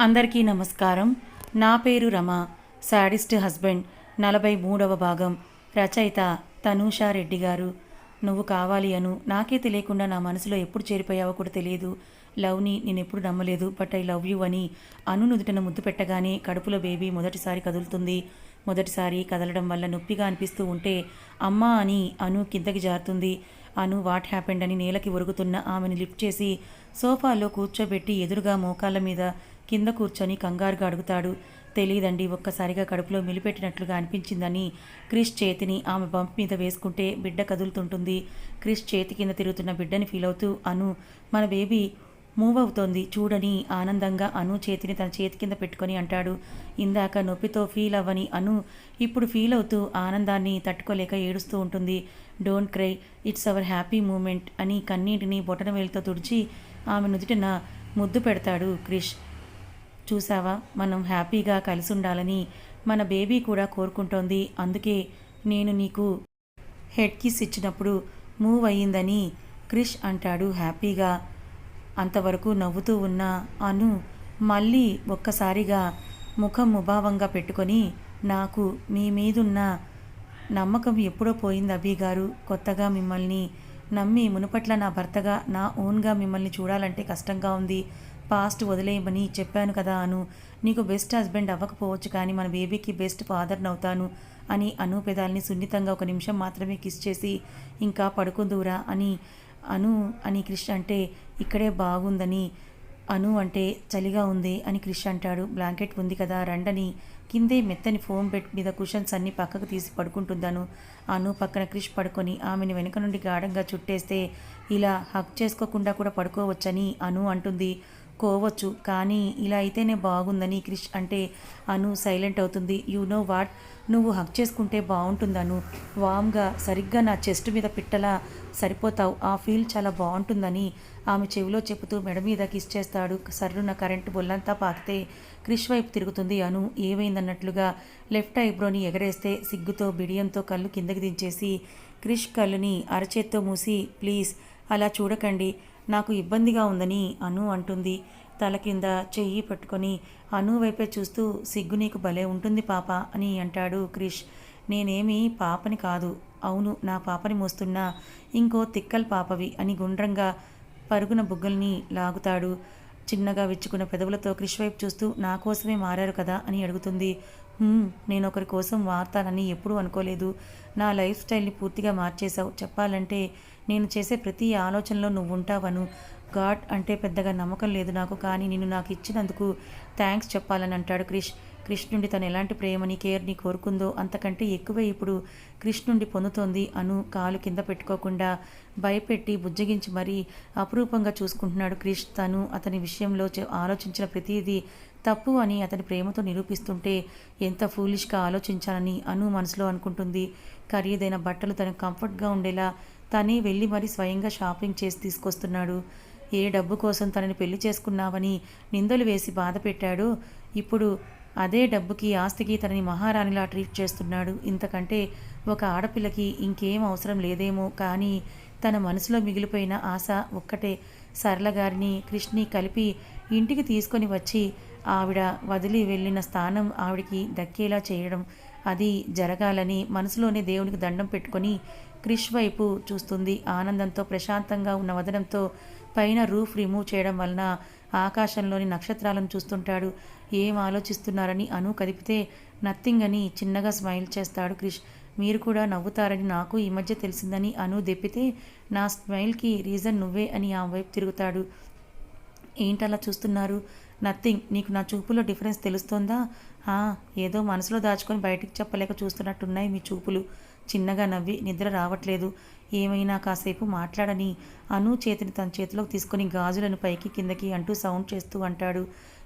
అందరికీ నమస్కారం. నా పేరు రమ. శాడిస్ట్ హస్బెండ్ నలభై మూడవ భాగం. రచయిత తనూషా రెడ్డి గారు. నువ్వు కావాలి అను. నాకే తెలియకుండా నా మనసులో ఎప్పుడు చేరిపోయావో కూడా తెలియదు. లవ్ని నేను ఎప్పుడు నమ్మలేదు. బట్ ఐ లవ్ యూ అని అను నుదుటను ముద్దు పెట్టగానే కడుపులో బేబీ మొదటిసారి కదులుతుంది. మొదటిసారి కదలడం వల్ల నొప్పిగా అనిపిస్తూ ఉంటే అమ్మా అని అను కిందకి జారుతుంది. అను వాట్ హ్యాపెండ్ అని నేలకి ఒరుగుతున్న ఆమెను లిఫ్ట్ చేసి సోఫాలో కూర్చోబెట్టి ఎదురుగా మోకాళ్ళ మీద కింద కూర్చొని కంగారుగా అడుగుతాడు. తెలియదండి ఒక్కసారిగా కడుపులో మిలిపెట్టినట్లుగా అనిపించిందని క్రిష్ చేతిని ఆమె బంప్ మీద వేసుకుంటే బిడ్డ కదులుతుంటుంది. క్రిష్ చేతి కింద తిరుగుతున్న బిడ్డని ఫీల్ అవుతూ అను మన బేబీ మూవ్ అవుతోంది చూడని ఆనందంగా అను చేతిని తన చేతి కింద పెట్టుకొని అంటాడు. ఇందాక నొప్పితో ఫీల్ అవ్వని అను ఇప్పుడు ఫీల్ అవుతూ ఆనందాన్ని తట్టుకోలేక ఏడుస్తూ ఉంటుంది. Don't cry it's our happy moment అని కన్నీటిని బొటన వేలుతో తుడిచి ఆమె నుదుటిన ముద్దు పెడతాడు క్రిష్. చూసావా? మనం హ్యాపీగా కలిసి ఉండాలని మన బేబీ కూడా కోరుకుంటోంది. అందుకే నేను నీకు హెడ్ కిస్ ఇచ్చినప్పుడు మూవ్ అయ్యిందని క్రిష్ అంటాడు హ్యాపీగా. అంతవరకు నవ్వుతూ ఉన్న అను మళ్ళీ ఒక్కసారిగా ముఖం ముభావంగా పెట్టుకొని నాకు మీ మీదున్న నమ్మకం ఎప్పుడో పోయింది అభి గారు. కొత్తగా మిమ్మల్ని నమ్మి మునుపట్ల నా భర్తగా నా ఓన్గా మిమ్మల్ని చూడాలంటే కష్టంగా ఉంది. పాస్ట్ వదిలేయమని చెప్పాను కదా అను. నీకు బెస్ట్ హస్బెండ్ అవ్వకపోవచ్చు కానీ మన బేబీకి బెస్ట్ ఫాదర్ని అవుతాను అని అను పెదాల్ని సున్నితంగా ఒక నిమిషం మాత్రమే కిస్ చేసి ఇంకా పడుకుందూరా అని అను అని క్రిష్ అంటే ఇక్కడే బాగుందని అను అంటే చలిగా ఉంది అని క్రిష్ అంటాడు. బ్లాంకెట్ ఉంది కదా రండని. కిందే మెత్తని ఫోమ్ బెడ్ మీద కుషన్స్ అన్ని పక్కకు తీసి పడుకుంటుందాను. అను పక్కన క్రిష్ పడుకొని ఆమెను వెనక నుండి గాఢంగా చుట్టేస్తే ఇలా హక్ చేసుకోకుండా కూడా పడుకోవచ్చని అను అంటుంది. కోవచ్చు. కానీ ఇలా అయితేనే బాగుందని క్రిష్ అంటే అను సైలెంట్ అవుతుంది. You know what? నువ్వు హక్ చేసుకుంటే బాగుంటుందను వామ్గా సరిగ్గా నా చెస్ట్ మీద పిట్టలా సరిపోతావు. ఆ ఫీల్ చాలా బాగుంటుందని ఆమె చెవిలో చెబుతూ మెడ మీద కిస్ చేస్తాడు. సర్రున కరెంటు బొల్లంతా పాకితే క్రిష్ వైపు తిరుగుతుంది అను. ఏమైందన్నట్లుగా లెఫ్ట్ ఐబ్రోని ఎగరేస్తే సిగ్గుతో బిడియంతో కళ్ళు కిందకి దించేసి క్రిష్ కళ్ళుని అరచేత్తో మూసి ప్లీజ్ అలా చూడకండి. నాకు ఇబ్బందిగా ఉందని అను అంటుంది. తల కింద చెయ్యి పట్టుకొని అను వైపే చూస్తూ సిగ్గు నీకు భలే ఉంటుంది పాప అని అంటాడు క్రిష్. నేనేమి పాపని కాదు. అవును నా పాపని మోస్తున్నా. ఇంకో తిక్కల్ పాపవి అని గుండ్రంగా పరుగున బుగ్గల్ని లాగుతాడు. చిన్నగా విచ్చుకున్న పెదవులతో క్రిష్ వైపు చూస్తూ నా కోసమే మారారు కదా? అని అడుగుతుంది. నేను ఒకరి కోసం మారతానని ఎప్పుడూ అనుకోలేదు. నా లైఫ్ స్టైల్ని పూర్తిగా మార్చేశావు. చెప్పాలంటే నేను చేసే ప్రతి ఆలోచనలో నువ్వు ఉంటావను గాడ్ అంటే పెద్దగా నమ్మకం లేదు నాకు కానీ నేను నాకు ఇచ్చినందుకు థ్యాంక్స్ చెప్పాలని అంటాడు క్రిష్. కృష్ణుడి తను ఎలాంటి ప్రేమని కేర్ని కోరుకుందో అంతకంటే ఎక్కువే ఇప్పుడు కృష్ణుడి పొందుతోంది అను కాలు కింద పెట్టుకోకుండా భయపెట్టి బుజ్జగించి మరీ అపురూపంగా చూసుకుంటున్నాడు క్రిష్ తను అతని విషయంలో ఆలోచించిన ప్రతిదీ తప్పు అని అతని ప్రేమతో నిరూపిస్తుంటే ఎంత ఫూలిష్గా ఆలోచించాలని అను మనసులో అనుకుంటుంది. ఖరీదైన బట్టలు తనకు కంఫర్ట్గా ఉండేలా తనే వెళ్ళి మరీ స్వయంగా షాపింగ్ చేసి తీసుకొస్తున్నాడు. ఏ డబ్బు కోసం తనని పెళ్ళి చేసుకున్నావని నిందలు వేసి బాధ పెట్టాడో ఇప్పుడు అదే డబ్బుకి ఆస్తికి తనని మహారాణిలా ట్రీట్ చేస్తున్నాడు. ఇంతకంటే ఒక ఆడపిల్లకి ఇంకేం అవసరం లేదేమో. కానీ తన మనసులో మిగిలిపోయిన ఆశ ఒక్కటే. సరళ గారిని కృష్ణి కలిపి ఇంటికి తీసుకొని వచ్చి ఆవిడ వదిలి వెళ్ళిన స్థానం ఆవిడికి దక్కేలా చేయడం అది జరగాలని మనసులోనే దేవునికి దండం పెట్టుకొని క్రిష్ వైపు చూస్తుంది. ఆనందంతో ప్రశాంతంగా ఉన్న వదనంతో పైన రూఫ్ రిమూవ్ చేయడం వలన ఆకాశంలోని నక్షత్రాలను చూస్తుంటాడు. ఏం ఆలోచిస్తున్నారని అను కదిపితే నథింగ్ అని చిన్నగా స్మైల్ చేస్తాడు క్రిష్. మీరు కూడా నవ్వుతారని నాకు ఈ మధ్య తెలిసిందని అను దెప్పితే నా స్మైల్కి రీజన్ నువ్వే అని ఆ వైపు తిరుగుతాడు. ఏంటలా చూస్తున్నారు? నథింగ్ నీకు నా చూపులో డిఫరెన్స్ తెలుస్తోందా? ఏదో మనసులో దాచుకొని బయటికి చెప్పలేక చూస్తున్నట్టున్నాయి మీ చూపులు. చిన్నగా నవ్వి నిద్ర రావట్లేదు. ఏమైనా కాసేపు మాట్లాడని అను చేతిని తన చేతిలోకి తీసుకొని గాజులను పైకి కిందకి అంటూ సౌండ్ చేస్తూ అంటాడు.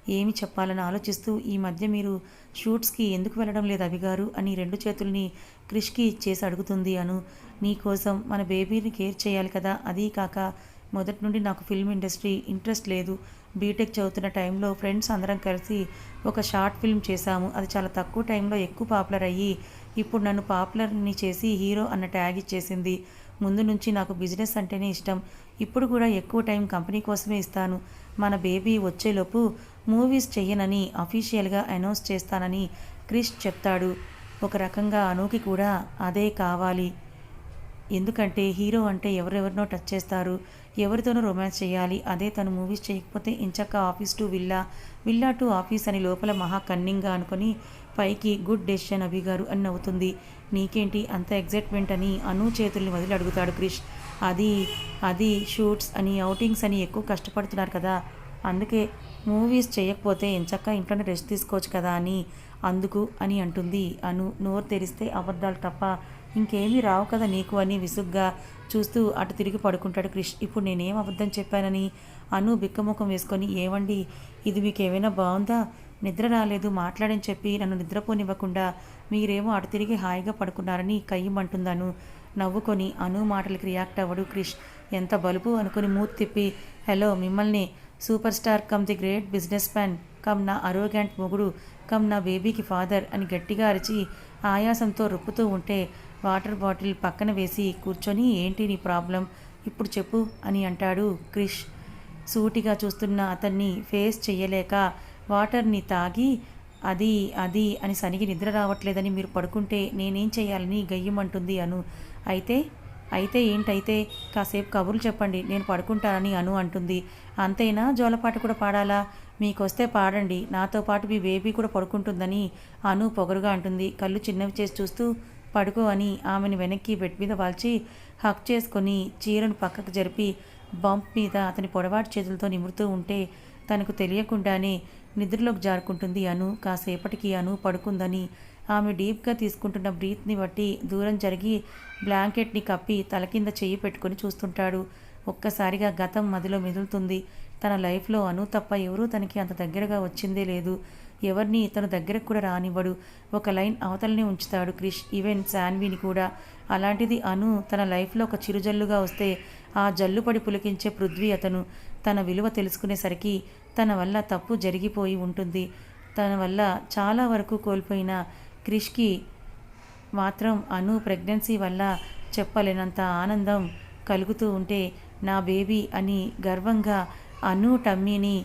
ఏమి చెప్పాలని ఆలోచిస్తూ ఈ మధ్య మీరు షూట్స్కి ఎందుకు వెళ్ళడం లేదు అవిగారు అని రెండు చేతుల్ని క్రిష్కి ఇచ్చేసి అడుగుతుంది అను. నీకోసం మన బేబీని కేర్ చేయాలి కదా? అదీ కాక మొదటి నుండి నాకు ఫిల్మ్ ఇండస్ట్రీ ఇంట్రెస్ట్ లేదు. బీటెక్ చదువుతున్న టైంలో ఫ్రెండ్స్ అందరం కలిసి ఒక షార్ట్ ఫిల్మ్ చేశాము. అది చాలా తక్కువ టైంలో ఎక్కువ పాపులర్ అయ్యి ఇప్పుడు నన్ను పాపులర్ని చేసి హీరో అన్న ట్యాగ్ ఇచ్చేసింది. ముందు నుంచి నాకు బిజినెస్ అంటేనే ఇష్టం. ఇప్పుడు కూడా ఎక్కువ టైం కంపెనీ కోసమే ఇస్తాను. మన బేబీ వచ్చేలోపు మూవీస్ చెయ్యనని అఫీషియల్గా అనౌన్స్ చేస్తానని క్రిష్ చెప్తాడు. ఒక రకంగా అనూకి కూడా అదే కావాలి. ఎందుకంటే హీరో అంటే ఎవరెవరినో టచ్ చేస్తారు. ఎవరితోనూ రొమాన్స్ చేయాలి. అదే తను మూవీస్ చేయకపోతే ఇంచక్క office to villa villa to office అని లోపల మహా కన్నింగ్గా అనుకుని పైకి గుడ్ డెసిషన్ అభి గారు అని నవ్వుతుంది. నీకేంటి అంత ఎగ్జైట్మెంట్ అని అను చేతుల్ని వదిలి అడుగుతాడు క్రిష్. అది అది షూట్స్ అని అవుటింగ్స్ అని ఎక్కువ కష్టపడుతున్నారు కదా. అందుకే మూవీస్ చేయకపోతే ఎంచక్క ఇంట్లోనే రెస్ట్ తీసుకోవచ్చు కదా అని అందుకు అని అంటుంది అను. నోరు తెరిస్తే అబద్ధాలు తప్ప ఇంకేమీ రావు కదా నీకు అని విసుగ్గా చూస్తూ అటు తిరిగి పడుకుంటాడు క్రిష్. ఇప్పుడు నేనేం అబద్ధం చెప్పానని అను బిక్కముఖం వేసుకొని ఏవండి ఇది మీకు ఏమైనా బాగుందా నిద్ర రాలేదు మాట్లాడని చెప్పి నన్ను నిద్రపోనివ్వకుండా మీరేమో అటు తిరిగి హాయిగా పడుకున్నారని కయ్యమంటుందను నవ్వుకొని అను మాటలకి రియాక్ట్ అవ్వడు క్రిష్. ఎంత బలుపు అనుకుని మూతి తిప్పి హలో మిమ్మల్ని super star cum the great businessman cum నా అరోగ్యాంట్ మొగుడు కమ్ నా బేబీకి ఫాదర్ అని గట్టిగా అరిచి ఆయాసంతో రుప్పుతూ ఉంటే వాటర్ బాటిల్ పక్కన వేసి కూర్చొని ఏంటి నీ ప్రాబ్లం? ఇప్పుడు చెప్పు అని అంటాడు క్రిష్. సూటిగా చూస్తున్న అతన్ని ఫేస్ చెయ్యలేక వాటర్ని తాగి అది అది అని సనిగి నిద్ర రావట్లేదని మీరు పడుకుంటే నేనేం చేయాలని గయ్యమంటుంది అను. అయితే అయితే ఏంటైతే కాసేపు కబుర్లు చెప్పండి నేను పడుకుంటానని అను అంటుంది. అంతేనా? జోలపాట కూడా పాడాలా? మీకొస్తే పాడండి. నాతో పాటు మీ బేబీ కూడా పడుకుంటుందని అను పొగరుగా అంటుంది. కళ్ళు చిన్నవి చేసి చూస్తూ పడుకో అని ఆమెను వెనక్కి బెడ్ మీద వాల్చి హక్ చేసుకొని చీరను పక్కకు జరిపి బంప్ మీద అతని పొడవాటి చేతులతో నిమురుతూ ఉంటే తనకు తెలియకుండానే నిద్రలోకి జారుకుంటుంది అను. కాసేపటికి అను పడుకుందని ఆమె డీప్గా తీసుకుంటున్న బ్రీత్ని బట్టి దూరం జరిగి బ్లాంకెట్ని కప్పి తల కింద చెయ్యి పెట్టుకొని చూస్తుంటాడు. ఒక్కసారిగా గతం మదిలో మెదులుతుంది. తన లైఫ్లో అను తప్ప ఎవరూ తనకి అంత దగ్గరగా వచ్చిందే లేదు. ఎవరిని తన దగ్గరకు కూడా రానివ్వడు. ఒక లైన్ అవతలనే ఉంచుతాడు క్రిష్ ఈవెన్ శాన్విని కూడా. అలాంటిది అను తన లైఫ్లో ఒక చిరుజల్లుగా వస్తే ఆ జల్లుపడి పులికించే పృథ్వీ అతను. తన విలువ తెలుసుకునేసరికి తన వల్ల తప్పు జరిగిపోయి ఉంటుంది. తన వల్ల చాలా వరకు కోల్పోయిన క్రిష్కి మాత్రం అను ప్రెగ్నెన్సీ వల్ల చెప్పలేనంత ఆనందం కలుగుతూ ఉంటే నా బేబీ అని గర్వంగా అను టమ్మీని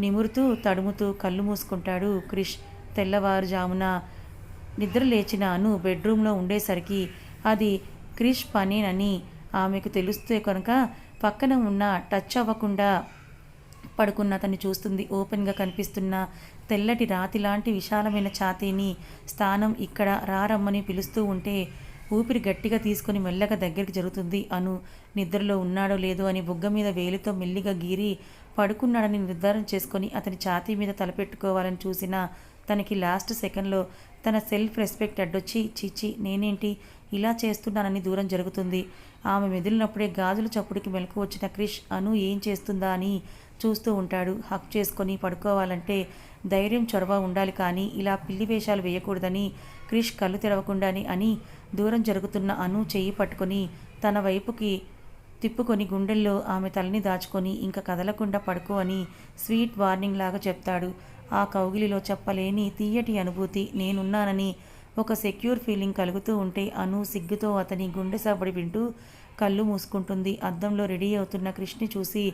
నిమురుతూ తడుముతూ కళ్ళు మూసుకుంటాడు క్రిష్. తెల్లవారుజామున నిద్ర లేచిన అను బెడ్రూమ్లో ఉండేసరికి అది క్రిష్ పనేనని ఆమెకు తెలుస్తే కనుక పక్కన ఉన్న టచ్ అవ్వకుండా పడుకున్న అతన్ని చూస్తుంది. ఓపెన్గా కనిపిస్తున్న తెల్లటి రాతి లాంటి విశాలమైన ఛాతీని స్థానం ఇక్కడ రారమ్మని పిలుస్తూ ఉంటే ఊపిరి గట్టిగా తీసుకొని మెల్లగా దగ్గరికి జరుగుతుంది. అను నిద్రలో ఉన్నాడో లేదో అని బుగ్గ మీద వేలితో మెల్లిగా గీరి పడుకున్నాడని నిర్ధారణ చేసుకొని అతని ఛాతీ మీద తలపెట్టుకోవాలని చూసిన తనకి లాస్ట్ సెకండ్లో తన సెల్ఫ్ రెస్పెక్ట్ అడ్డొచ్చి చిచి నేనేంటి? ఇలా చేస్తున్నానని దూరం జరుగుతుంది. ఆమె మెదిలినప్పుడే గాజుల చప్పుడికి మెలకు వచ్చిన క్రిష్ అను ఏం చేస్తుందా అని చూస్తూ ఉంటాడు. హక్ చేసుకొని పడుకోవాలంటే ధైర్యం చొరవ ఉండాలి కానీ ఇలా పిల్లి వేషాలు వేయకూడదని క్రిష్ కళ్ళు తెరవకుండానే అని దూరం జరుగుతున్న అను చెయ్యి పట్టుకొని తన వైపుకి తిప్పుకొని గుండెల్లో ఆమె తలని దాచుకొని ఇంకా కదలకుండా పడుకో అని స్వీట్ వార్నింగ్ లాగా చెప్తాడు. ఆ కౌగిలిలో చెప్పలేని తీయటి అనుభూతి నేనున్నానని ఒక సెక్యూర్ ఫీలింగ్ కలుగుతూ ఉంటే అను సిగ్గుతో అతని గుండె సవ్వడి వింటూ కళ్ళు మూసుకుంటుంది. అద్దంలో రెడీ అవుతున్న కృష్ణి చూసి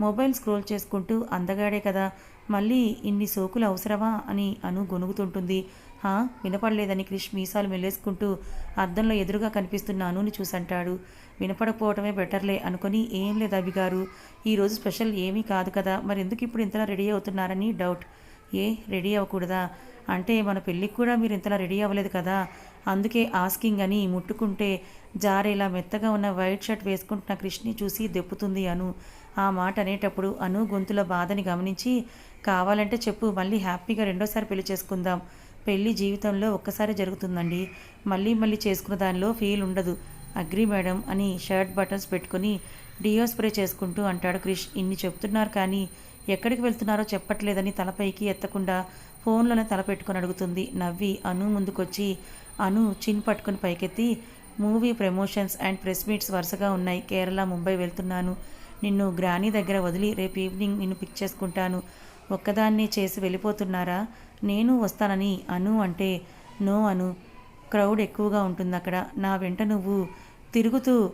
మొబైల్ స్క్రోల్ చేసుకుంటూ అందగాడే కదా. మళ్ళీ ఇన్ని సోకులు అవసరమా అని అను గొనుగుతుంటుంది హా వినపడలేదని క్రిష్ మీసాలు మెల్లేసుకుంటూ అద్దంలో ఎదురుగా కనిపిస్తున్న అనుని చూసంటాడు. వినపడకపోవటమే బెటర్లే అనుకొని ఏం లేదు అభి గారు. ఈరోజు స్పెషల్ ఏమీ కాదు కదా. మరి ఎందుకు ఇప్పుడు ఇంతలా రెడీ అవుతున్నారని డౌట్. ఏ రెడీ అవ్వకూడదా? అంటే మన పెళ్ళికి కూడా మీరు ఇంతలా రెడీ అవ్వలేదు కదా. అందుకే ఆస్కింగ్ అని ముట్టుకుంటే జారేలా మెత్తగా ఉన్న వైట్ షర్ట్ వేసుకుంటున్న కృష్ణి చూసి దెప్పుతుంది అను. ఆ మాట అనేటప్పుడు అను గొంతుల బాధని గమనించి కావాలంటే చెప్పు మళ్ళీ హ్యాపీగా రెండోసారి పెళ్ళి చేసుకుందాం. పెళ్ళి జీవితంలో ఒక్కసారి జరుగుతుందండి. మళ్ళీ మళ్ళీ చేసుకున్న దానిలో ఫీల్ ఉండదు. అగ్రి మేడం అని షర్ట్ బటన్స్ పెట్టుకుని డియో స్ప్రే చేసుకుంటూ అంటాడు క్రిష్. ఇన్ని చెప్తున్నారు కానీ ఎక్కడికి వెళ్తున్నారో చెప్పట్లేదని తలపైకి ఎత్తకుండా ఫోన్లోనే తలపెట్టుకొని అడుగుతుంది. నవ్వి అను ముందుకొచ్చి అను చిన్ పట్టుకొని పైకెత్తి movie promotions and press meets వరుసగా ఉన్నాయి. కేరళ ముంబై వెళ్తున్నాను. నిన్ను గ్రానీ దగ్గర వదిలి రేపు ఈవినింగ్ నిన్ను పిక్ చేసుకుంటాను. ఒక్కదాన్నే చేసి వెళ్ళిపోతున్నారా? నేను వస్తానని అను అంటే నో అను. క్రౌడ్ ఎక్కువగా ఉంటుంది అక్కడ. నా వెంట నువ్వు తిరుగుతూ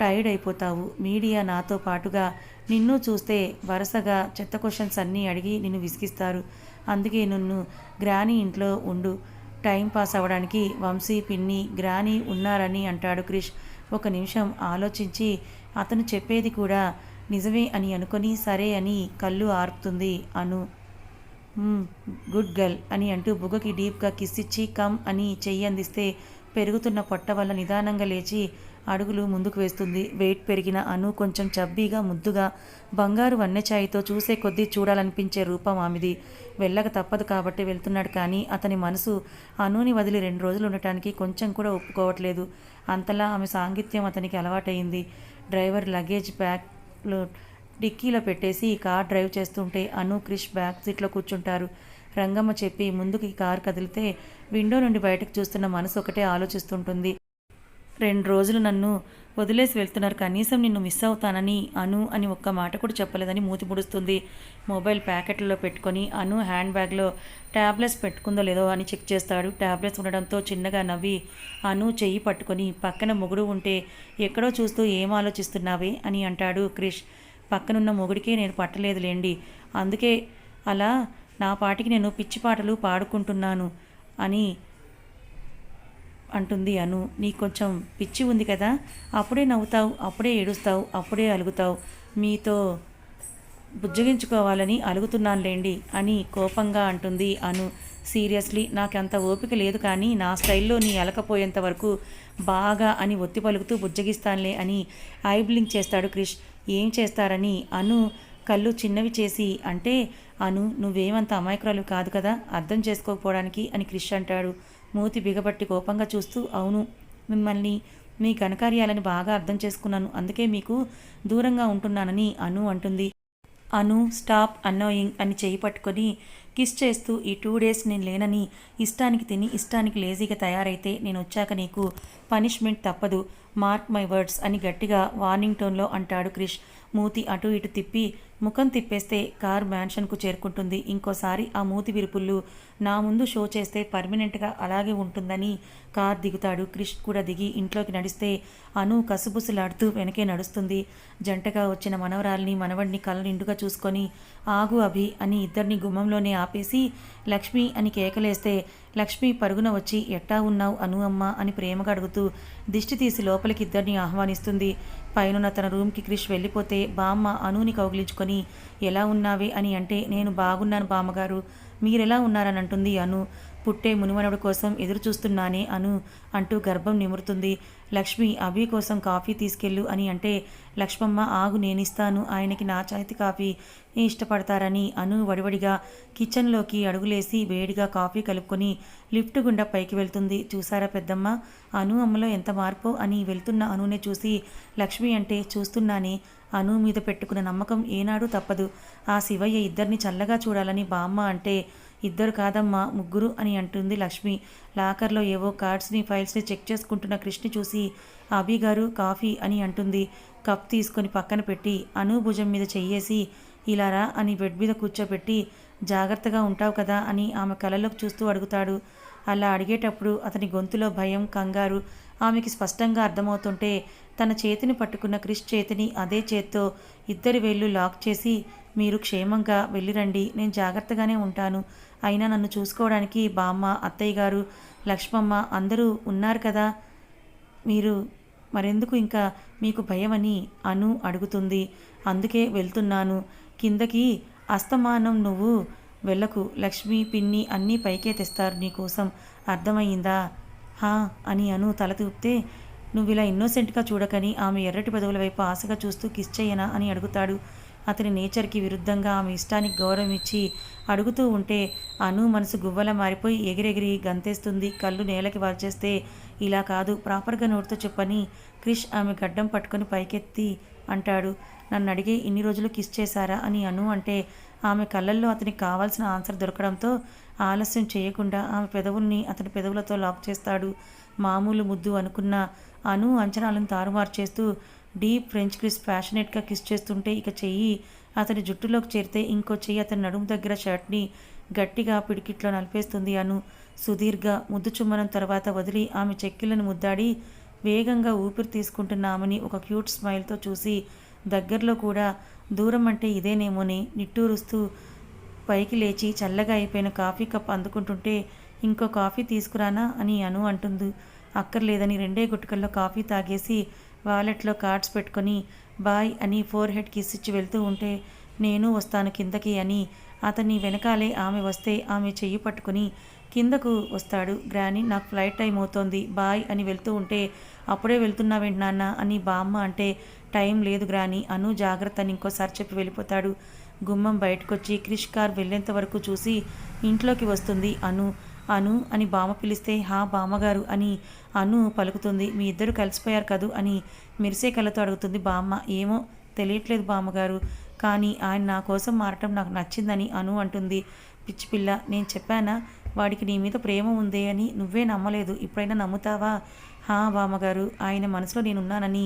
టైర్డ్ అయిపోతావు. మీడియా నాతో పాటుగా నిన్ను చూస్తే వరుసగా చెత్త క్వశ్చన్స్ అన్నీ అడిగి నిన్ను విసిగిస్తారు. అందుకే నిన్ను గ్రాని ఇంట్లో ఉండు. టైం పాస్ అవ్వడానికి వంశీ పిన్ని గ్రాని ఉన్నారని అంటాడు క్రిష్. ఒక నిమిషం ఆలోచించి అతను చెప్పేది కూడా నిజమే అని అనుకొని సరే అని కళ్ళు ఆర్పుతుంది అను. గుడ్ గర్ల్ అని అంటూ బుగ్గకి డీప్గా కిస్ ఇచ్చి కమ్ అని చెయ్యి అందిస్తే పెరుగుతున్న పొట్ట వల్ల నిదానంగా లేచి అడుగులు ముందుకు వేస్తుంది. వెయిట్ పెరిగిన అను కొంచెం చబ్బీగా ముద్దుగా బంగారు వన్నెఛాయితో చూసే కొద్దీ చూడాలనిపించే రూపం ఆమెది. వెళ్ళక తప్పదు కాబట్టి వెళ్తున్నాడు కానీ అతని మనసు అనుని వదిలి రెండు రోజులు ఉండటానికి కొంచెం కూడా ఒప్పుకోవట్లేదు. అంతలా ఆమె సాంగిత్యం అతనికి అలవాటైంది డ్రైవర్ లగేజ్ బ్యాగ్లో డిక్కీలో పెట్టేసి కార్ డ్రైవ్ చేస్తుంటే అను క్రిష్ బ్యాక్ సీట్లో కూర్చుంటారు. రంగమ్మ చెప్పి ముందుకి కార్ కదిలితే విండో నుండి బయటకు చూస్తున్న మనసు ఒకటే ఆలోచిస్తుంటుంది. రెండు రోజులు నన్ను వదిలేసి వెళ్తున్నారు. కనీసం నిన్ను మిస్ అవుతానని అను అని ఒక్క మాట కూడా చెప్పలేదని మూతి ముడుస్తుంది. మొబైల్ ప్యాకెట్లో పెట్టుకొని అను హ్యాండ్ బ్యాగ్లో ట్యాబ్లెట్స్ పెట్టుకుందో లేదో అని చెక్ చేస్తాడు. ట్యాబ్లెట్స్ ఉండడంతో చిన్నగా నవ్వి అను చెయ్యి పట్టుకొని పక్కన మొగుడు ఉంటే ఎక్కడో చూస్తూ ఏం ఆలోచిస్తున్నావే? అని అంటాడు క్రిష్. పక్కనున్న మొగుడికే నేను పట్టలేదులేండి. అందుకే అలా నా పాటికి నేను పిచ్చి పాటలు పాడుకుంటున్నాను అని అంటుంది అను. నీ కొంచెం పిచ్చి ఉంది కదా అప్పుడే నవ్వుతావు అప్పుడే ఏడుస్తావు అప్పుడే అలుగుతావు. మీతో బుజ్జగించుకోవాలని అలుగుతున్నానులేండి అని కోపంగా అంటుంది అను. సీరియస్లీ నాకంత ఓపిక లేదు కానీ నా స్టైల్లో నీ అలకపోయేంత వరకు బాగా అని ఒత్తి పలుకుతూ బుజ్జగిస్తానులే అని ఐబ్లింగ్ చేస్తాడు క్రిష్. ఏం చేస్తారని అను కళ్ళు చిన్నవి చేసి అంటే అను నువ్వేమంత అమాయకురాలు కాదు కదా అర్థం చేసుకోకపోవడానికి అని క్రిష్ అంటాడు. మూతి బిగబట్టి కోపంగా చూస్తూ అవును మిమ్మల్ని మీ ఘనకార్యాలను బాగా అర్థం చేసుకున్నాను. అందుకే మీకు దూరంగా ఉంటున్నానని అను అంటుంది. అను స్టాప్ అన్నోయింగ్ అని చేయి పట్టుకొని కిస్ చేస్తూ ఈ టూ డేస్ నేను లేనని ఇష్టానికి తిని ఇష్టానికి లేజీగా తయారైతే నేను వచ్చాక నీకు పనిష్మెంట్ తప్పదు. మార్క్ మై వర్డ్స్ అని గట్టిగా వార్నింగ్ టోన్లో అంటాడు క్రిష్. మూతి అటు ఇటు తిప్పి ముఖం తిప్పేస్తే కార్ మ్యాన్షన్కు చేరుకుంటుంది. ఇంకోసారి ఆ మూతి విరుపుళ్ళు నా ముందు షో చేస్తే పర్మనెంట్గా అలాగే ఉంటుందని కార్ దిగుతాడు. క్రిష్ కూడా దిగి ఇంట్లోకి నడిస్తే అను కసుబుసులాడుతూ వెనకే నడుస్తుంది. జంటగా వచ్చిన మనవరాల్ని మనవడిని కళ్ళ నిండుగా చూసుకొని ఆగు అభి అని ఇద్దరిని గుమ్మంలోనే ఆపేసి లక్ష్మి అని కేకలేస్తే లక్ష్మి పరుగున వచ్చి ఎట్టా ఉన్నావు అను అమ్మ అని ప్రేమగా అడుగుతూ దిష్టి తీసి లోపలికి ఇద్దరిని ఆహ్వానిస్తుంది. పైనున్న తన రూమ్కి క్రిష్ వెళ్ళిపోతే బామ్మ అనుని కౌగిలించుకొని ఎలా ఉన్నావే అని అంటే నేను బాగున్నాను బామ్మగారు. మీరెలా ఉన్నారని అంటుంది అను. పుట్టే మునిమనవుడి కోసం ఎదురు చూస్తున్నానే అను అంటూ గర్భం నిమురుతుంది. లక్ష్మి అభి కోసం కాఫీ తీసుకెళ్ళు అని అంటే లక్ష్మమ్మ ఆగు నేనిస్తాను. ఆయనకి నా చేతి కాఫీ ఇష్టపడతారని అను వడివడిగా కిచెన్లోకి అడుగులేసి వేడిగా కాఫీ కలుపుకొని లిఫ్ట్ గుండా పైకి వెళ్తుంది. చూసారా పెద్దమ్మ? అను అమ్మలో ఎంత మార్పు? అని వెళ్తున్న అనునే చూసి లక్ష్మి అంటే చూస్తున్నానే. అను మీద పెట్టుకున్న నమ్మకం ఏనాడు తప్పదు. ఆ శివయ్య ఇద్దరిని చల్లగా చూడాలని బామ్మ అంటే ఇద్దరు కాదమ్మా ముగ్గురు అని అంటుంది లక్ష్మి. లాకర్లో ఏవో కార్డ్స్ని ఫైల్స్ని చెక్ చేసుకుంటున్న కృష్ణ చూసి అభి గారు కాఫీ అని అంటుంది. కప్ తీసుకొని పక్కన పెట్టి అను భుజం మీద చెయ్యేసి ఇలారా అని బెడ్ మీద కూర్చోబెట్టి జాగ్రత్తగా ఉంటావు కదా అని ఆమె కలలోకి చూస్తూ అడుగుతాడు. అలా అడిగేటప్పుడు అతని గొంతులో భయం కంగారు ఆమెకి స్పష్టంగా అర్థమవుతుంటే తన చేతిని పట్టుకున్న క్రిష్ చేతిని అదే చేత్తో ఇద్దరి వేళ్ళు లాక్ చేసి మీరు క్షేమంగా వెళ్ళిరండి నేను జాగ్రత్తగానే ఉంటాను. అయినా నన్ను చూసుకోవడానికి బామ్మ అత్తయ్య గారు లక్ష్మమ్మ అందరూ ఉన్నారు కదా. మీరు మరెందుకు ఇంకా మీకు భయమని అను అడుగుతుంది. అందుకే వెళ్తున్నాను. కిందకి అస్తమానం నువ్వు వెళ్ళకు. లక్ష్మి పిన్ని అన్నీ పైకే తెస్తారు నీకోసం. అర్థమయ్యిందా? హా అని అను తల తూపితే నువ్వు ఇలా ఇన్నోసెంట్గా చూడకని ఆమె ఎర్రటి పెదవుల వైపు ఆశగా చూస్తూ కిస్ చేయనా అని అడుగుతాడు. అతని నేచర్కి విరుద్ధంగా ఆమె ఇష్టానికి గౌరవం ఇచ్చి అడుగుతూ ఉంటే అను మనసు గువ్వల మారిపోయి ఎగిరెగిరి గంతేస్తుంది. కళ్ళు నేలకి వాల్చేస్తే ఇలా కాదు. ప్రాపర్గా నోటితో చెప్పని క్రిష్ ఆమె గడ్డం పట్టుకొని పైకెత్తి అంటాడు. నన్ను అడిగి ఇన్ని రోజులు కిస్ చేశారా అని అను అంటే ఆమె కళ్ళల్లో అతనికి కావాల్సిన ఆన్సర్ దొరకడంతో ఆలస్యం చేయకుండా ఆమె పెదవుల్ని అతని పెదవులతో లాక్ చేస్తాడు. మామూలు ముద్దు అనుకున్న అను అంచనాలను తారుమారు చేస్తూ డీప్ ఫ్రెంచ్ క్రిస్ ప్యాషనెట్గా కిస్ చేస్తుంటే ఇక చెయ్యి అతని జుట్టులోకి చేరితే ఇంకో చెయ్యి అతని నడుము దగ్గర షర్ట్ని గట్టిగా పిడికిట్లో నలిపేస్తుంది అను. సుదీర్ఘ ముద్దు చుమ్మనం తర్వాత వదిలి ఆమె చెక్కిలను ముద్దాడి వేగంగా ఊపిరి తీసుకుంటున్న ఆమెని ఒక క్యూట్ స్మైల్తో చూసి దగ్గరలో కూడా దూరం అంటే ఇదేనేమోని నిట్టూరుస్తూ పైకి లేచి చల్లగా అయిపోయిన కాఫీ కప్ అందుకుంటుంటే ఇంకో కాఫీ తీసుకురానా అని అను అంటుంది. అక్కర్లేదని రెండే గుట్టుకల్లో కాఫీ తాగేసి వాలెట్లో కార్డ్స్ పెట్టుకొని బాయ్ అని ఫోర్ హెడ్ కిస్ ఇచ్చి వెళ్తూ ఉంటే నేను వస్తాను కిందకి అని అతన్ని వెనకాలే ఆమె వస్తే ఆమె చెయ్యి పట్టుకుని కిందకు వస్తాడు. గ్రాని నాకు ఫ్లైట్ టైం అవుతోంది బాయ్ అని వెళ్తూ ఉంటే అప్పుడే వెళ్తున్నావేంటి నాన్న అని బామ్మ అంటే టైం లేదు గ్రాని అను జాగ్రత్త అని ఇంకోసారి చెప్పి వెళ్ళిపోతాడు. గుమ్మం బయటకొచ్చి క్రిష్ కార్ వెళ్ళేంత వరకు చూసి ఇంట్లోకి వస్తుంది అను. అను అని బామ్మ పిలిస్తే హా బామ్మగారు అని అను పలుకుతుంది. మీ ఇద్దరు కలిసిపోయారు కదూ అని మెరిసే కళ్ళతో అడుగుతుంది బామ్మ. ఏమో తెలియట్లేదు బామ్మగారు కానీ ఆయన నా కోసం మారటం నాకు నచ్చిందని అను అంటుంది. పిచ్చి పిల్ల నేను చెప్పానా? వాడికి నీ మీద ప్రేమ ఉందే అని నువ్వే నమ్మలేదు. ఇప్పుడైనా నమ్ముతావా? హా బామ్మగారు ఆయన మనసులో నేనున్నానని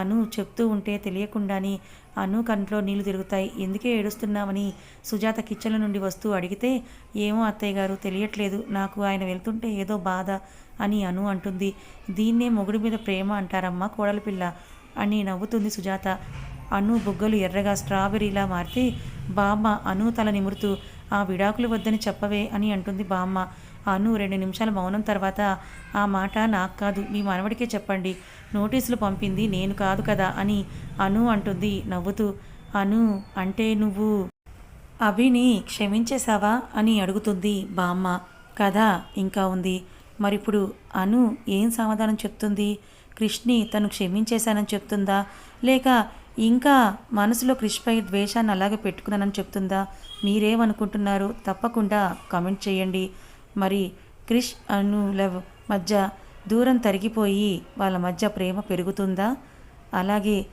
అను చెప్తూ ఉంటే తెలియకుండానే అను కంట్లో నీళ్ళు తిరుగుతాయి. ఎందుకే ఏడుస్తున్నావని సుజాత కిచెన్ల నుండి వస్తూ అడిగితే ఏమో అత్తయ్య గారు తెలియట్లేదు. నాకు ఆయన వెళ్తుంటే ఏదో బాధ అని అను అంటుంది. దీన్నే మొగుడి మీద ప్రేమ అంటారమ్మా కోడలి పిల్ల అని నవ్వుతుంది సుజాత. అను బుగ్గలు ఎర్రగా స్ట్రాబెర్రీలా మారితే బామ్మ అను తల నిమురుతూ ఆ విడాకులు వద్దని చెప్పవే అని అంటుంది బామ్మ. అను రెండు నిమిషాల మౌనం తర్వాత ఆ మాట నాకు కాదు మీ మనవడికే చెప్పండి. నోటీసులు పంపింది నేను కాదు కదా అని అను అంటుంది నవ్వుతూ. అను అంటే నువ్వు అభిని క్షమించేశావా? అని అడుగుతుంది బామ్మ. కథ ఇంకా ఉంది. మరిప్పుడు అను ఏం సమాధానం చెప్తుంది? కృష్ణి తను క్షమించేశానని చెప్తుందా? లేక ఇంకా మనసులో క్రిష్పై ద్వేషాన్ని అలాగే పెట్టుకున్నానని చెప్తుందా? మీరేమనుకుంటున్నారు? తప్పకుండా కమెంట్ చేయండి. మరి క్రిష్ అను లవ్ మధ్య దూరం తరిగిపోయి వాళ్ళ మధ్య ప్రేమ పెరుగుతుందా? అలాగే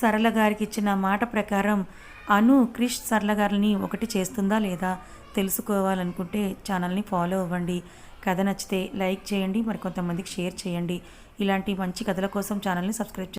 సరళ గారికి ఇచ్చిన మాట ప్రకారం అను క్రిష్ సరళ గారిని ఒకటి చేస్తుందా లేదా తెలుసుకోవాలనుకుంటే ఛానల్ని ఫాలో అవ్వండి. కథ నచ్చితే లైక్ చేయండి మరి కొంతమందికి షేర్ చేయండి. ఇలాంటి మంచి కథల కోసం ఛానల్ని సబ్స్క్రైబ్